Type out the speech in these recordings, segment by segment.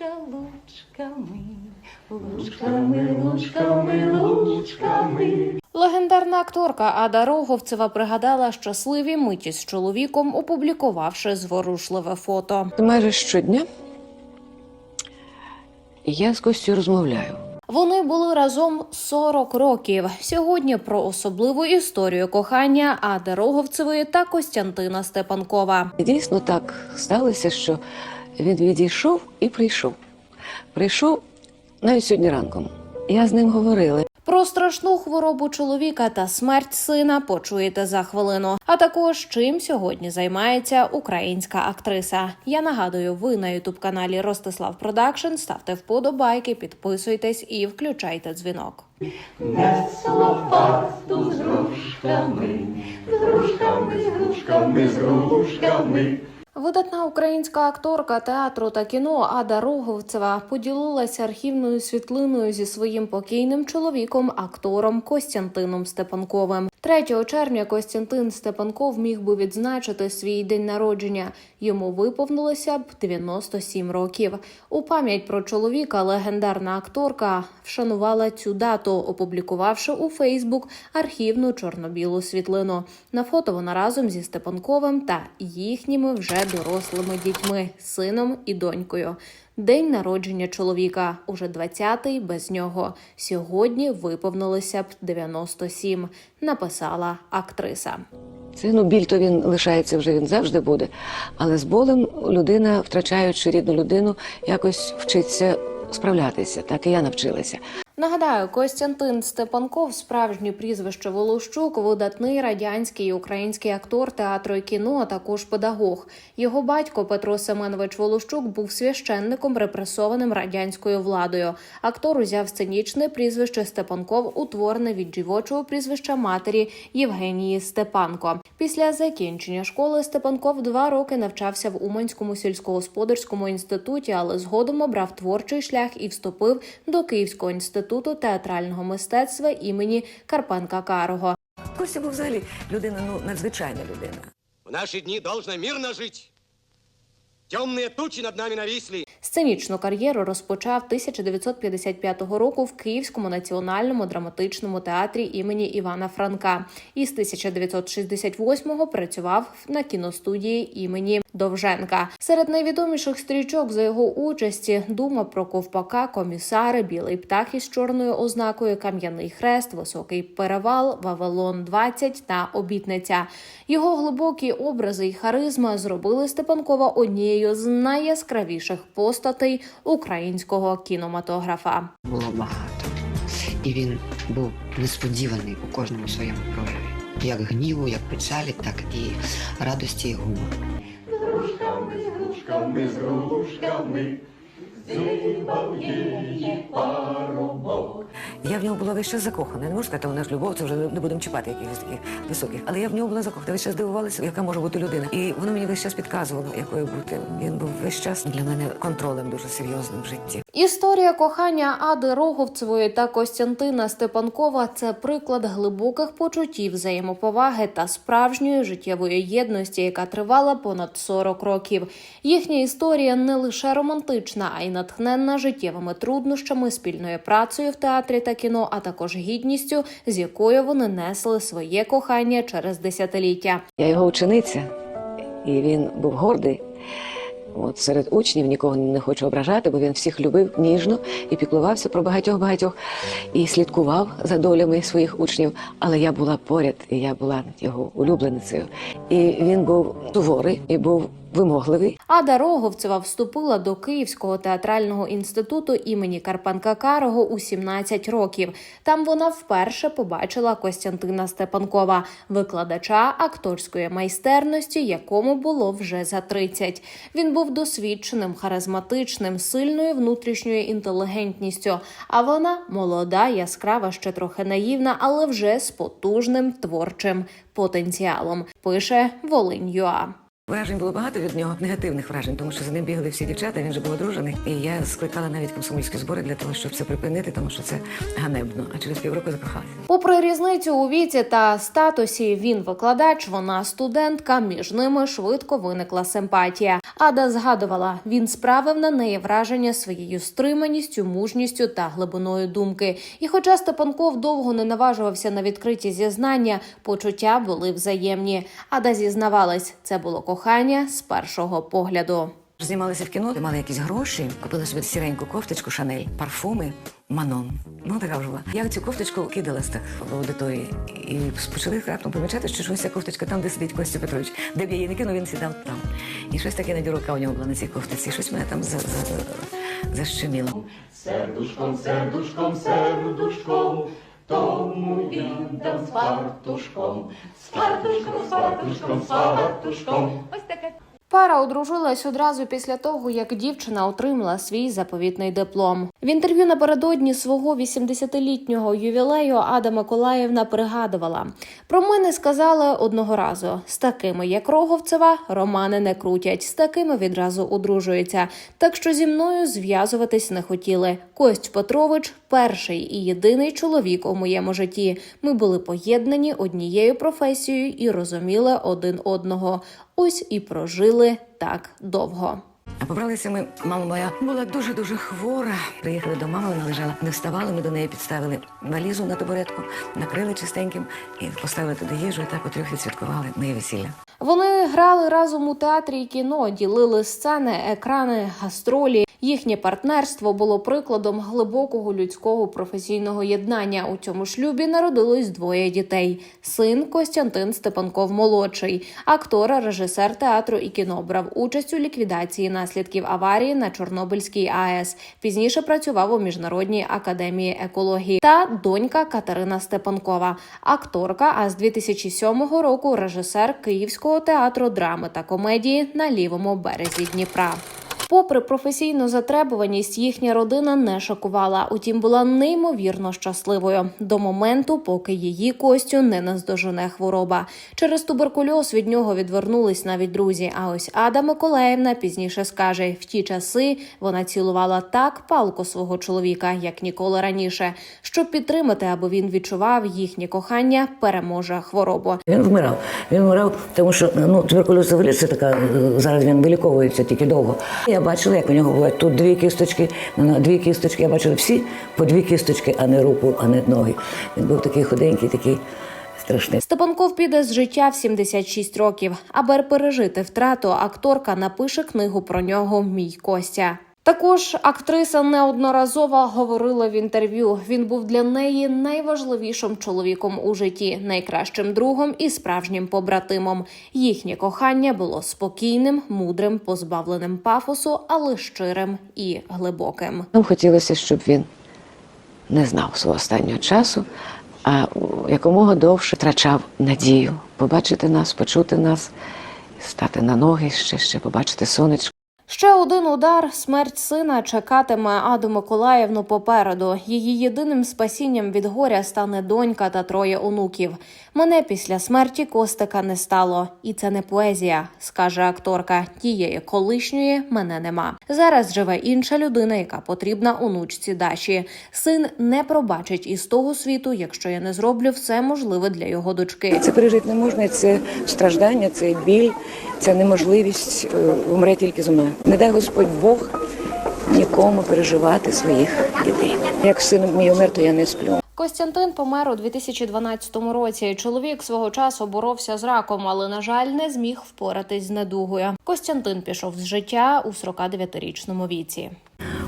лучками, лучками, лучками, лучками. Легендарна акторка Ада Роговцева пригадала щасливі миті з чоловіком, опублікувавши зворушливе фото. Майже щодня я з Костю розмовляю. Вони були разом 40 років. Сьогодні про особливу історію кохання Ади Роговцевої та Костянтина Степанкова. Дійсно так сталося, що він відійшов і прийшов. Прийшов навіть сьогодні ранком. Я з ним говорила. Про страшну хворобу чоловіка та смерть сина почуєте за хвилину. А також чим сьогодні займається українська актриса. Я нагадую, ви на ютуб каналі Ростислав Продакшн. Ставте вподобайки, підписуйтесь і включайте дзвінок. Весело пасту з грушками, з грушками, з грушками, з грушками. Видатна українська акторка театру та кіно Ада Роговцева поділилася архівною світлиною зі своїм покійним чоловіком, актором Костянтином Степанковим. 3 червня Костянтин Степанков міг би відзначити свій день народження. Йому виповнилося б 97 років. У пам'ять про чоловіка легендарна акторка вшанувала цю дату, опублікувавши у Фейсбук архівну чорно-білу світлину. На фото вона разом зі Степанковим та їхніми вже дорослими дітьми, сином і донькою. День народження чоловіка уже 20-й без нього. Сьогодні виповнилося б 97, написала актриса. Сину ну біль, то він лишається вже він завжди буде. Але з болем людина, втрачаючи рідну людину, якось вчиться справлятися. Так і я навчилася. Нагадаю, Костянтин Степанков, справжнє прізвище Волощук, видатний радянський і український актор театру і кіно, а також педагог. Його батько Петро Семенович Волощук був священником, репресованим радянською владою. Актор узяв сценічне прізвище Степанков, утворене від дівочого прізвища матері Євгенії Степанко. Після закінчення школи Степанков два роки навчався в Уманському сільськогосподарському інституті, але згодом обрав творчий шлях і вступив до Київського інституту театрального мистецтва імені Карпенка Карого. Костя був взагалі людина, ну, надзвичайна людина. В наші дні должна мирно жить. Темные тучи над нами нависли. Сценічну кар'єру розпочав 1955 року в Київському національному драматичному театрі імені Івана Франка. І з 1968-го працював на кіностудії імені Довженка. Серед найвідоміших стрічок за його участі дума про ковпака, комісари, білий птах із чорною ознакою, кам'яний хрест, високий перевал, Вавилон 20 та обітниця. Його глибокі образи і харизма зробили Степанкова однією з найяскравіших постатей українського кінематографа. було багато. І він був несподіваний у кожному своєму прояві. Як гніву, як печалі, так і радості і гумору. З грушками, з грушками, з грушками. Парубок. Я в нього була весь час закохана. Я не можу сказати, вона ж любов, це вже не будемо чіпати якихось таких високих. Але я в нього була закохана. Весь час дивувалася, яка може бути людина. І воно мені весь час підказувало, якою бути. Він був весь час для мене контролем дуже серйозним в житті. Історія кохання Ади Роговцевої та Костянтина Степанкова це приклад глибоких почуттів, взаємоповаги та справжньої життєвої єдності, яка тривала понад 40 років. Їхня історія не лише романтична, а й натхненна життєвими труднощами, спільною працею в театрі та кіно, а також гідністю, з якою вони несли своє кохання через десятиліття. Я його учениця, і він був гордий. От серед учнів нікого не хочу ображати, бо він всіх любив ніжно і піклувався про багатьох багатьох і слідкував за долями своїх учнів. Але я була поряд, і я була його улюбленицею. І він був суворий і був вимогливий. Ада Роговцева вступила до Київського театрального інституту імені Карпенка Карого у 17 років. Там вона вперше побачила Костянтина Степанкова, викладача акторської майстерності, якому було вже за 30. Він був досвідченим, харизматичним, сильною внутрішньою інтелігентністю. А вона молода, яскрава, ще трохи наївна, але вже з потужним творчим потенціалом. Пише Волинь.ua. Вражень було багато від нього негативних вражень, тому що за ним бігали всі дівчата. Він же був одружений. І я скликала навіть комсомольські збори для того, щоб це припинити, тому що це ганебно. А через півроку закохалася. Попри різницю у віці та статусі, він викладач, вона студентка. Між ними швидко виникла симпатія. Ада згадувала, він справив на неї враження своєю стриманістю, мужністю та глибиною думки. І, хоча Степанков довго не наважувався на відкриті зізнання, почуття були взаємні. Ада зізнавалась, це було кохання з першого погляду. Знімалися в кіно, мали якісь гроші, купила собі сіреньку кофточку, шанель, парфуми, манон. Ну така вже була. Я цю кофточку кидала в аудиторії і почали раптом помічати, що щось ця кофточка там, де сидить Костя Петрович. Де б я її не кинув, він сідав там. І щось таке надірука у нього була на цій кофточці. Щось мене там за, за, за, защеміло. Сердушком, сердушком, сердушком, тому віддам з фартушком, з фартушком, з фартушком, з фартушком. Пара одружилась одразу після того, як дівчина отримала свій заповітний диплом. В інтерв'ю напередодні свого 80-літнього ювілею Ада Миколаївна пригадувала: про мене сказали одного разу: з такими, як Роговцева, романи не крутять, з такими відразу одружуються. Так що зі мною зв'язуватись не хотіли. Кость Петрович перший і єдиний чоловік у моєму житті. Ми були поєднані однією професією і розуміли один одного. Ось і прожили так довго. А побралися ми. Мама моя була дуже дуже хвора. Приїхали до мами, вона лежала. Не вставали. Ми до неї підставили валізу на табуретку, накрили чистеньким і поставили туди їжу. І так потрьох відсвяткували моє весілля. Вони грали разом у театрі і кіно, ділили сцени, екрани, гастролі. Їхнє партнерство було прикладом глибокого людського професійного єднання. У цьому шлюбі народилось двоє дітей: син Костянтин Степанков молодший, актор, режисер театру і кіно, брав участь у ліквідації наслідків аварії на Чорнобильській АЕС. Пізніше працював у міжнародній академії екології. Та донька Катерина Степанкова, акторка. А з 2007 року режисер Київського театру драми та комедії на лівому березі Дніпра. Попри професійну затребуваність, їхня родина не шокувала. Утім, була неймовірно щасливою до моменту, поки її Костю не наздожене хвороба. Через туберкульоз від нього відвернулись навіть друзі. А ось Ада Миколаївна пізніше скаже: в ті часи вона цілувала так палко свого чоловіка, як ніколи раніше, щоб підтримати, аби він відчував їхнє кохання, переможе хворобу. Він вмирав. Він вмирав, тому що ну, туберкульоз це така, е, зараз він виліковується тільки довго. Я бачила, як у нього бувають тут дві кісточки, на дві кісточки. Я бачила всі по дві кісточки, а не руку, а не ноги. Він був такий худенький, такий страшний. Степанков піде з життя в 76 років. Аби пережити втрату, акторка напише книгу про нього Мій Костя. Також актриса неодноразово говорила в інтерв'ю. Він був для неї найважливішим чоловіком у житті, найкращим другом і справжнім побратимом. Їхнє кохання було спокійним, мудрим, позбавленим пафосу, але щирим і глибоким. Нам хотілося, щоб він не знав свого останнього часу, а якомога довше втрачав надію побачити нас, почути нас, стати на ноги ще, ще побачити сонечко. Ще один удар смерть сина чекатиме Аду Миколаївну попереду. Її єдиним спасінням від горя стане донька та троє онуків. Мене після смерті Костика не стало, і це не поезія, скаже акторка. Тієї колишньої мене нема. Зараз живе інша людина, яка потрібна онучці Даші. Син не пробачить із того світу, якщо я не зроблю все можливе для його дочки. Це пережити не можна, це страждання, це біль, це неможливість е, умре тільки зо мною. Не дай Господь Бог нікому переживати своїх дітей. Як син мій умер, то я не сплю. Костянтин помер у 2012 році. Чоловік свого часу боровся з раком, але на жаль, не зміг впоратись з недугою. Костянтин пішов з життя у 49-річному віці.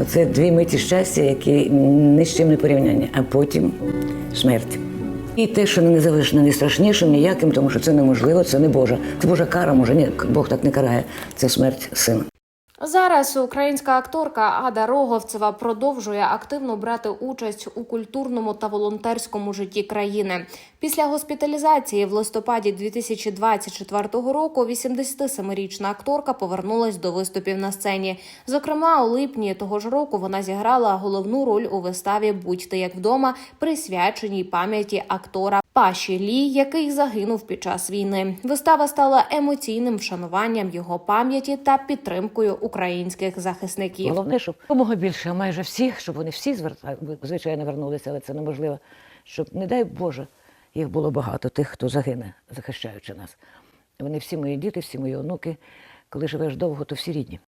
Оце дві миті щастя, які ні з чим не порівняння, а потім смерть. І те, що не називаєш не найстрашнішим, ніяким, тому що це неможливо, це не Божа. Це Божа кара, може, ні, Бог так не карає. Це смерть сина. Зараз українська акторка Ада Роговцева продовжує активно брати участь у культурному та волонтерському житті країни. Після госпіталізації в листопаді 2024 року 87-річна акторка повернулась до виступів на сцені. Зокрема, у липні того ж року вона зіграла головну роль у виставі Будьте як вдома, присвяченій пам'яті актора Паші Лі, який загинув під час війни. Вистава стала емоційним вшануванням його пам'яті та підтримкою українських захисників. Головне, щоб якомога більше, майже всіх, щоб вони всі зверта- звичайно вернулися, але це неможливо. Щоб, не дай Боже, їх було багато, тих, хто загине, захищаючи нас. Вони всі мої діти, всі мої онуки. Коли живеш довго, то всі рідні.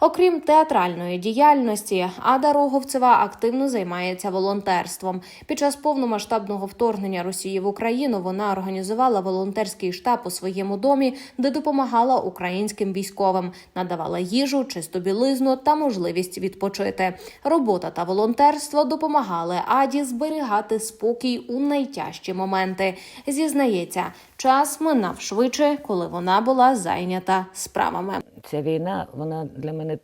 Окрім театральної діяльності, Ада Роговцева активно займається волонтерством. Під час повномасштабного вторгнення Росії в Україну вона організувала волонтерський штаб у своєму домі, де допомагала українським військовим, надавала їжу, чисту білизну та можливість відпочити. Робота та волонтерство допомагали Аді зберігати спокій у найтяжчі моменти. Зізнається, час минав швидше, коли вона була зайнята справами. Ця війна, вона для мене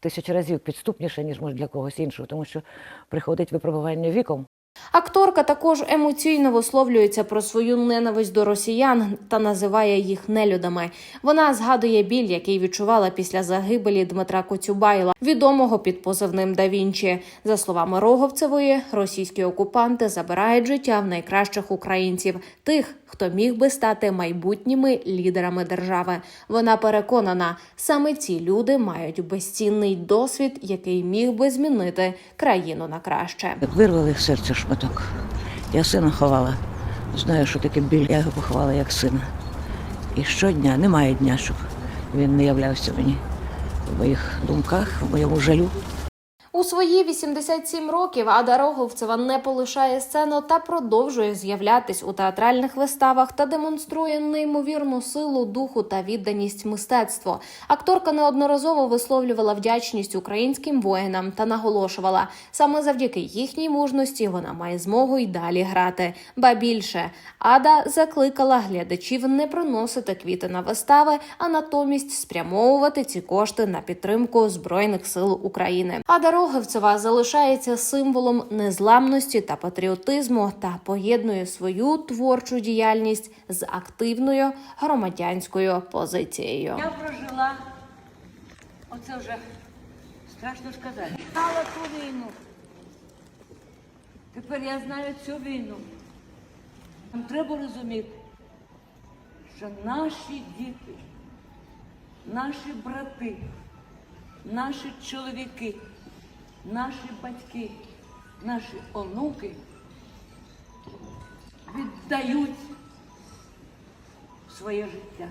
тисячу разів підступніша, ніж може для когось іншого, тому що приходить випробування віком. Акторка також емоційно висловлюється про свою ненависть до росіян та називає їх нелюдами. Вона згадує біль, який відчувала після загибелі Дмитра Коцюбайла, відомого під позивним Да Вінчі. За словами Роговцевої, російські окупанти забирають життя в найкращих українців, тих, хто міг би стати майбутніми лідерами держави. Вона переконана, саме ці люди мають безцінний досвід, який міг би змінити країну на краще. Вирвали серце шматок. Я сина ховала. Знаю, що таке біль. Я його поховала як сина. І щодня немає дня, щоб він не являвся мені в моїх думках, в моєму жалю. У свої 87 років Ада Роговцева не полишає сцену та продовжує з'являтись у театральних виставах та демонструє неймовірну силу духу та відданість мистецтву. Акторка неодноразово висловлювала вдячність українським воїнам та наголошувала, саме завдяки їхній мужності вона має змогу й далі грати. Ба більше Ада закликала глядачів не приносити квіти на вистави, а натомість спрямовувати ці кошти на підтримку збройних сил України. Ада Рогавцева залишається символом незламності та патріотизму та поєднує свою творчу діяльність з активною громадянською позицією. Я прожила, оце вже страшно сказати. Знала ту війну. Тепер я знаю цю війну. Нам треба розуміти, що наші діти, наші брати, наші чоловіки, наші батьки, наші онуки віддають своє життя.